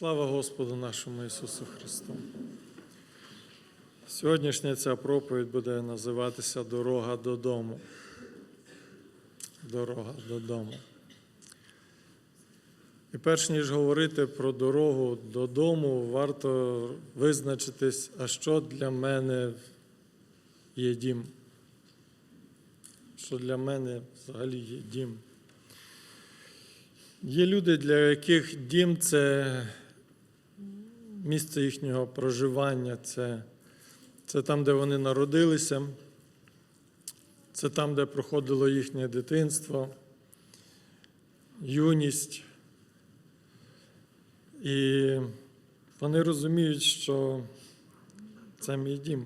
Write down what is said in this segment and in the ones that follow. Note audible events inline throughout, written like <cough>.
Слава Господу нашому Ісусу Христу. Сьогоднішня ця проповідь буде називатися Дорога додому. Дорога додому. І перш ніж говорити про дорогу додому, варто визначитись, а що для мене є дім. Що для мене взагалі є дім. Є люди, для яких дім це місце їхнього проживання, це, це там, де вони народилися, це там, де проходило їхнє дитинство, юність. І вони розуміють, що це мій дім.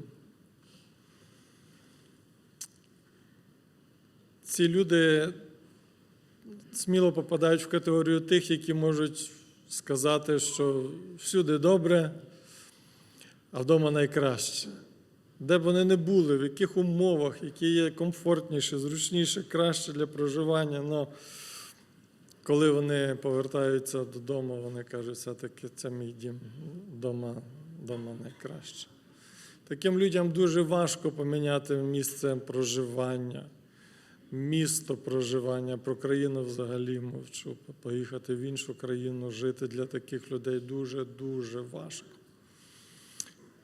Ці люди сміло попадають в категорію тих, які можуть сказати, що всюди добре, а вдома найкраще. Де б вони не були, в яких умовах, які є комфортніше, зручніше, краще для проживання. Но коли вони повертаються додому, вони кажуть, все-таки це мій дім, вдома, вдома найкраще. Таким людям дуже важко поміняти місце проживання місто проживання, про країну взагалі мовчу. Поїхати в іншу країну, жити для таких людей дуже-дуже важко.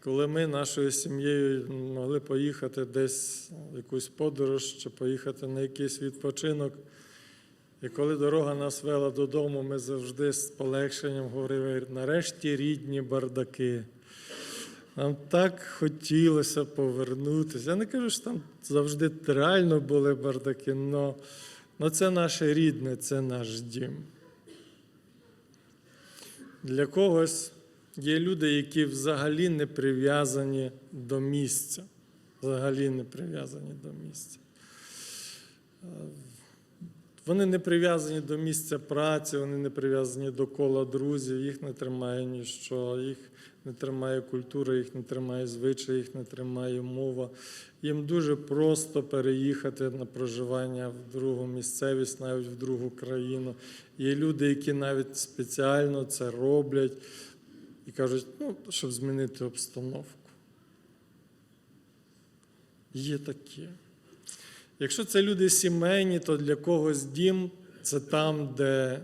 Коли ми нашою сім'єю могли поїхати десь в якусь подорож чи поїхати на якийсь відпочинок, і коли дорога нас вела додому, ми завжди з полегшенням говорили, нарешті рідні бардаки. Нам так хотілося повернутися. Я не кажу, що там завжди реально були бардаки, але це наше рідне, це наш дім. Для когось є люди, які взагалі не прив'язані до місця. Взагалі не прив'язані до місця. Вони не прив'язані до місця праці, вони не прив'язані до кола друзів, їх не тримає ніщо, їх не тримає культура, їх не тримає звичай, їх не тримає мова. Їм дуже просто переїхати на проживання в другу місцевість, навіть в другу країну. Є люди, які навіть спеціально це роблять і кажуть, ну, щоб змінити обстановку. Є такі. Якщо це люди сімейні, то для когось дім це там, де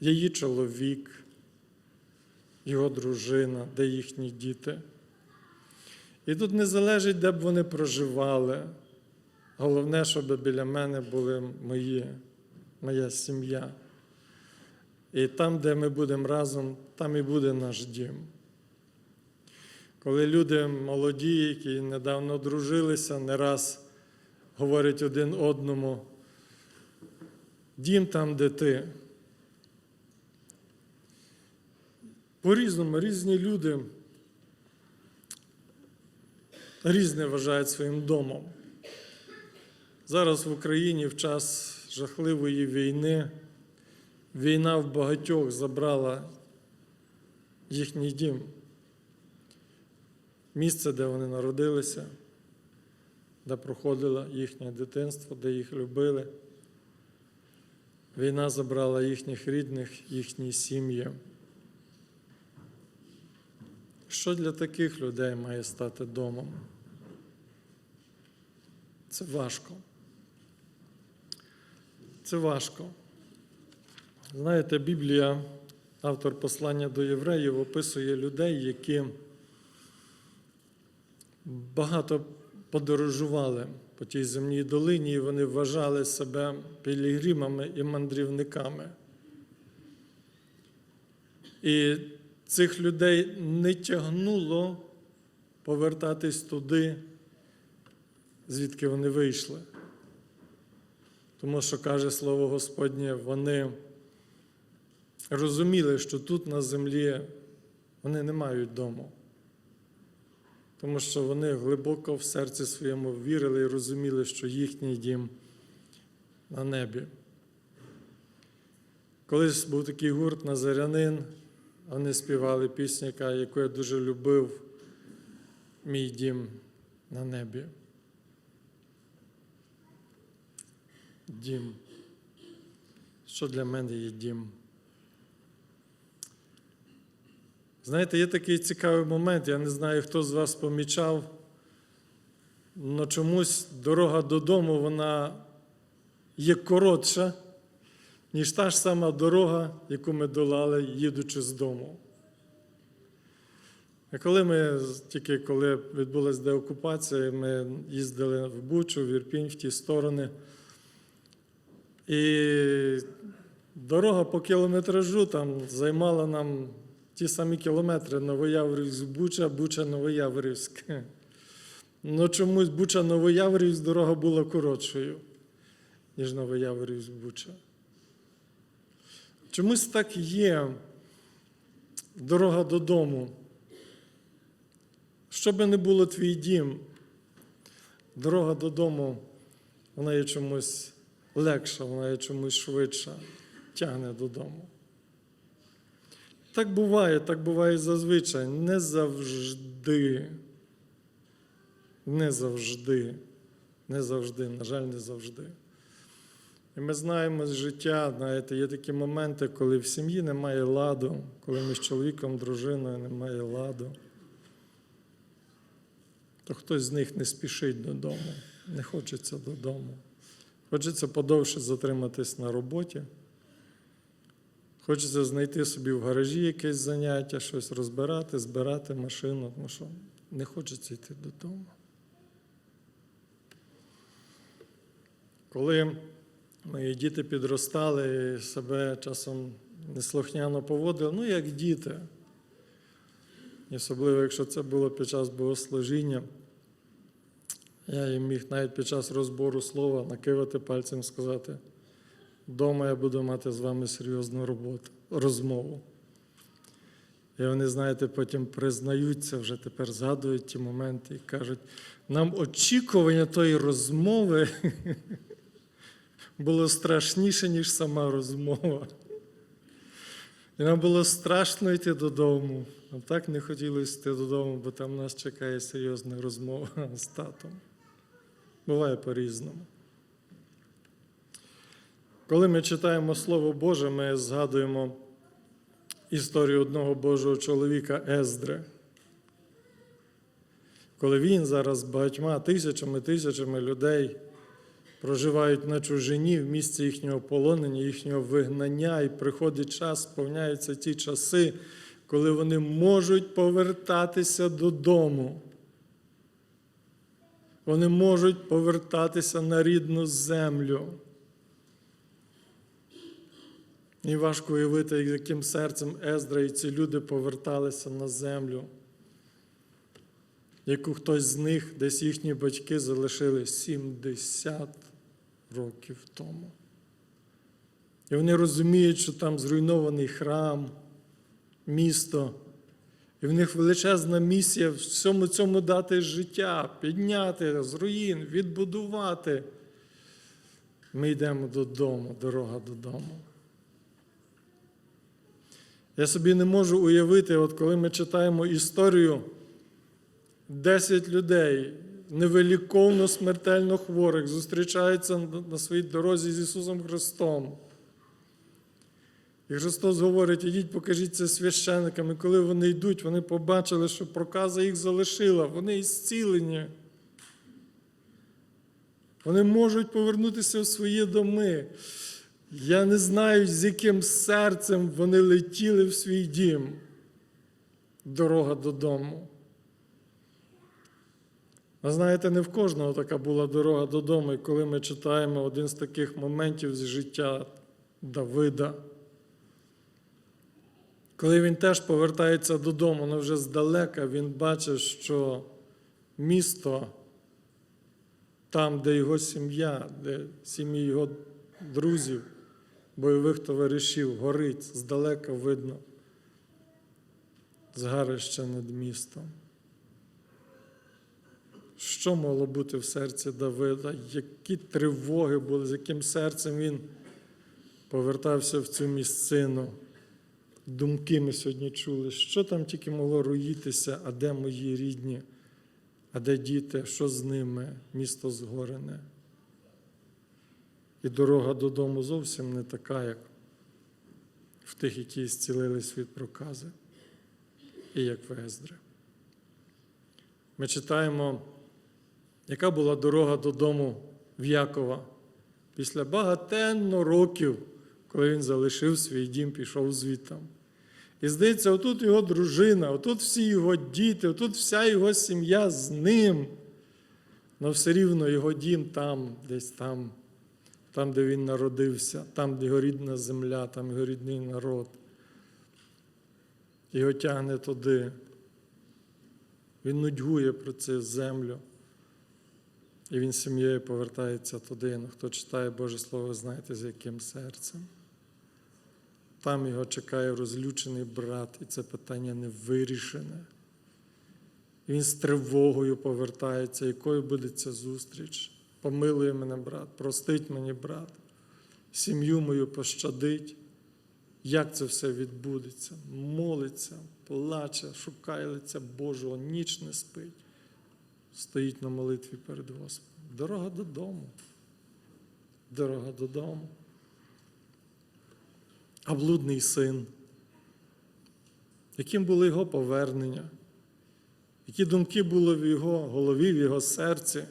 її чоловік, його дружина, де їхні діти. І тут не залежить, де б вони проживали. Головне, щоб біля мене були мої, моя сім'я. І там, де ми будемо разом, там і буде наш дім. Коли люди молоді, які недавно одружилися, не раз говорять один одному, дім там, де ти. По-різному різні люди різне вважають своїм домом. Зараз в Україні в час жахливої війни війна в багатьох забрала їхній дім, місце, де вони народилися, де проходило їхнє дитинство, де їх любили. Війна забрала їхніх рідних, їхні сім'ї. Що для таких людей має стати домом? Це важко. Це важко. Знаєте, Біблія, автор послання до євреїв, описує людей, які багато подорожували по тій земній долині, і вони вважали себе пілігримами і мандрівниками. І цих людей не тягнуло повертатись туди, звідки вони вийшли. Тому що, каже Слово Господнє, вони розуміли, що тут на землі вони не мають дому. Тому що вони глибоко в серці своєму вірили і розуміли, що їхній дім на небі. Колись був такий гурт Назарянин, вони співали пісню, яку я дуже любив, мій дім на небі. Дім. Що для мене є дім? Знаєте, є такий цікавий момент, я не знаю, хто з вас помічав, але чомусь дорога додому вона є коротша, ніж та ж сама дорога, яку ми долали, їдучи з дому. А коли ми тільки коли відбулася деокупація, ми їздили в Бучу, в Ірпінь, в ті сторони. І дорога по кілометражу там займала нам ті самі кілометри Новояворівськ, Буча, Буча, Новояворівськ. <laughs> Ну чомусь Буча Новояворівськ дорога була коротшою, ніж Новояворівськ Буча. Чомусь так є дорога додому. Що би не було твій дім, дорога додому, вона є чомусь легша, вона є чомусь швидша, тягне додому. Так буває, так буває зазвичай. Не завжди. Не завжди. Не завжди, на жаль, не завжди. І ми знаємо з життя, знаєте, є такі моменти, коли в сім'ї немає ладу, коли між чоловіком, дружиною немає ладу то хтось з них не спішить додому, не хочеться додому. Хочеться подовше затриматись на роботі. Хочеться знайти собі в гаражі якесь заняття, щось розбирати, збирати машину, тому що не хочеться йти додому. Коли мої діти підростали і себе часом неслухняно поводили, ну як діти. І особливо, якщо це було під час богослужіння, я їм міг навіть під час розбору слова накивати пальцем сказати, вдома я буду мати з вами серйозну роботу, розмову. І вони, знаєте, потім признаються, вже тепер згадують ті моменти і кажуть, нам очікування тої розмови <laughs> було страшніше, ніж сама розмова. І нам було страшно йти додому. Нам так не хотілося йти додому, бо там нас чекає серйозна розмова з татом. Буває по-різному. Коли ми читаємо Слово Боже, ми згадуємо історію одного Божого чоловіка Ездри. Коли він зараз багатьма тисячами тисячами людей проживають на чужині в місці їхнього полонення, їхнього вигнання, і приходить час, сповняються ті часи, коли вони можуть повертатися додому. Вони можуть повертатися на рідну землю. І важко уявити, яким серцем Ездра і ці люди поверталися на землю, яку хтось з них, десь їхні батьки залишили 70 років тому. І вони розуміють, що там зруйнований храм, місто, і в них величезна місія всьому цьому дати життя, підняти з руїн, відбудувати. Ми йдемо додому, дорога додому. Я собі не можу уявити, от коли ми читаємо історію 10 людей, невиліковно смертельно хворих, зустрічаються на своїй дорозі з Ісусом Христом. І Христос говорить, ідіть, покажіть це священникам. І коли вони йдуть, вони побачили, що проказа їх залишила, вони ісцілені. Вони можуть повернутися в свої доми. Я не знаю, з яким серцем вони летіли в свій дім. Дорога додому. А знаєте, не в кожного така була дорога додому, і коли ми читаємо один з таких моментів з життя Давида, коли він теж повертається додому, але вже здалека він бачить, що місто там, де його сім'я, де сім'ї його друзів, бойових товаришів, горить, здалека видно згарище над містом. Що могло бути в серці Давида? Які тривоги були, з яким серцем він повертався в цю місцину? Думки ми сьогодні чули, що там тільки могло руїтися, а де мої рідні, а де діти, що з ними, місто згорене. І дорога додому зовсім не така, як в тих, які зцілились від прокази. і як в Ездри. Ми читаємо, яка була дорога додому в Якова після багатенно років, коли він залишив свій дім, пішов звідтам. І здається, отут його дружина, отут всі його діти, отут вся його сім'я з ним. Але все рівно його дім там, десь там, там, де він народився, там, де його рідна земля, там його рідний народ. Його тягне туди. Він нудьгує про цю землю. І він з сім'єю повертається туди. Ну, хто читає Боже Слово, знаєте, з яким серцем. Там його чекає розлючений брат, і це питання не вирішене. Він з тривогою повертається, якою буде ця зустріч. Помилує мене, брат, простить мені, брат, сім'ю мою пощадить. Як це все відбудеться? Молиться, плаче, шукає лиця Божого, ніч не спить, стоїть на молитві перед Господом. Дорога додому. Дорога додому. А блудний син. Яким було його повернення? Які думки були в його голові, в його серці?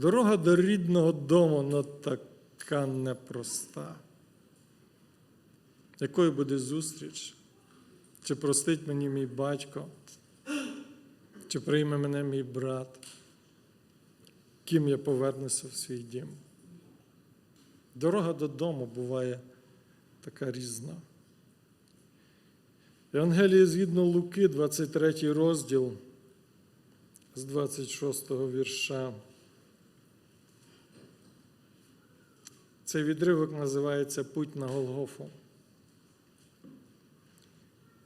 Дорога до рідного дому ну, така непроста. Якою буде зустріч? Чи простить мені мій батько? Чи прийме мене мій брат? Ким я повернуся в свій дім? Дорога додому буває така різна. Євангеліє згідно Луки, 23 розділ з 26 вірша. Цей відривок називається Путь на Голгофу.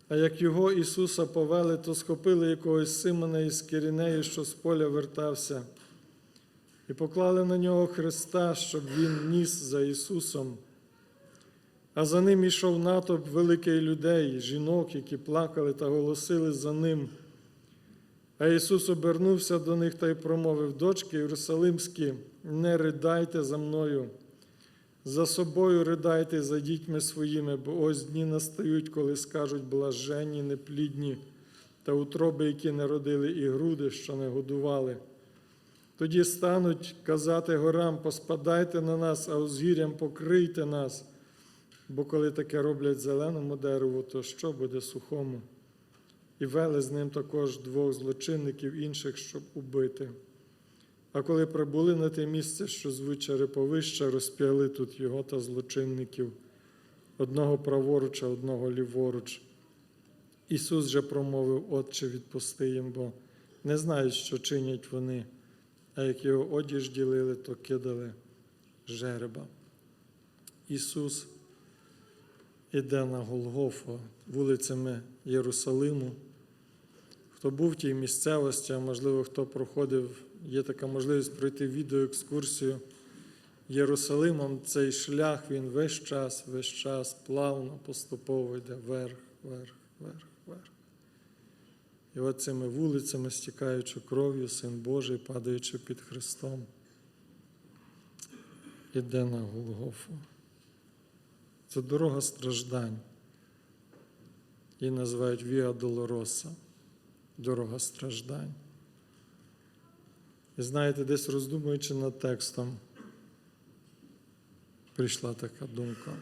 А як його Ісуса повели, то схопили якогось Симона із Кирінеї, що з поля вертався, і поклали на нього Христа, щоб він ніс за Ісусом. А за ним ішов натовп великий людей, жінок, які плакали та голосили за ним. А Ісус обернувся до них та й промовив: Дочки Єрусалимські, не ридайте за мною. За собою ридайте за дітьми своїми, бо ось дні настають, коли скажуть блаженні, неплідні та утроби, які не родили, і груди, що не годували. Тоді стануть казати горам, поспадайте на нас, а узгір'ям покрийте нас. Бо коли таке роблять зеленому дереву, то що буде сухому? І вели з ним також двох злочинників інших, щоб убити. А коли прибули на те місце, що звуть Череповище, розп'яли тут його та злочинників, одного праворуч, а одного ліворуч. Ісус же промовив, Отче, відпусти їм, бо не знають, що чинять вони, а як його одіж ділили, то кидали жереба. Ісус іде на Голгофу вулицями Єрусалиму. Хто був в тій місцевості, а можливо, хто проходив, є така можливість пройти відеоекскурсію Єрусалимом. Цей шлях він весь час, весь час плавно, поступово йде вверх, вверх, вверх, вверх. І от цими вулицями, стікаючи кров'ю, Син Божий, падаючи під Христом, іде на Голгофу. Це дорога страждань. Її називають Віа Долороса, дорога страждань. І знаєте, десь роздумуючи над текстом, прийшла така думка.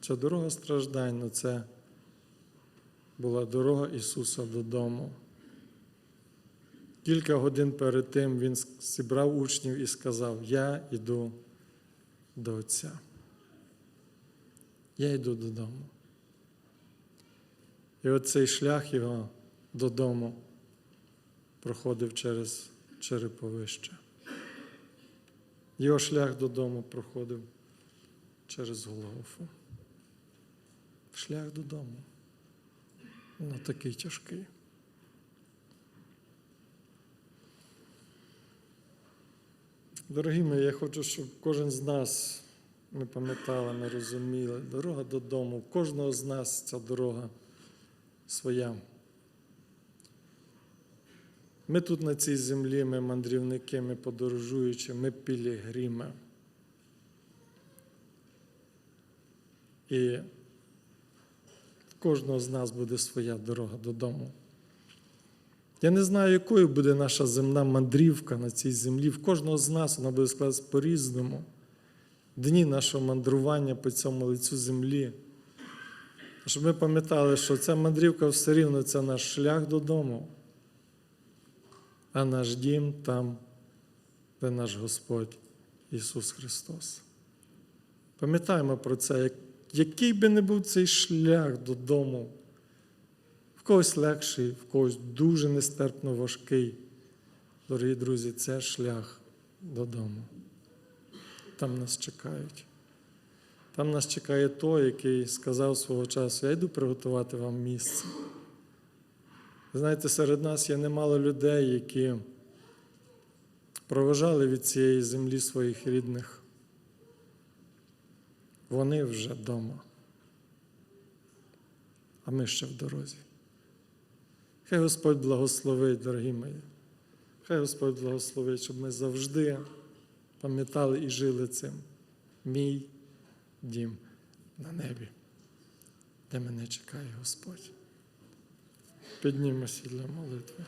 Ця дорога страждань, це була дорога Ісуса додому. Кілька годин перед тим Він зібрав учнів і сказав: Я йду до Отця. Я йду додому. І оцей шлях його додому проходив через Череповище. Його шлях додому проходив через Голгофу. Шлях додому. Ну, такий тяжкий. Дорогі мої, я хочу, щоб кожен з нас ми пам'ятали, ми розуміли. Дорога додому. У кожного з нас ця дорога своя. Ми тут на цій землі, ми мандрівники, ми подорожуючі, ми пілігрими. І кожного з нас буде своя дорога додому. Я не знаю, якою буде наша земна мандрівка на цій землі. В кожного з нас вона буде складатися по-різному. Дні нашого мандрування по цьому лицю землі. Щоб ми пам'ятали, що ця мандрівка все рівно це наш шлях додому, а наш дім там, де наш Господь Ісус Христос. Пам'ятаємо про це, який би не був цей шлях додому, в когось легший, в когось дуже нестерпно важкий. Дорогі друзі, це шлях додому. Там нас чекають. Там нас чекає той, який сказав свого часу, я йду приготувати вам місце. Знаєте, серед нас є немало людей, які проважали від цієї землі своїх рідних. Вони вже вдома. А ми ще в дорозі. Хай Господь благословить, дорогі мої. Хай Господь благословить, щоб ми завжди пам'ятали і жили цим. Мій дім на небі, де мене чекає Господь. Піднімемося для молитви.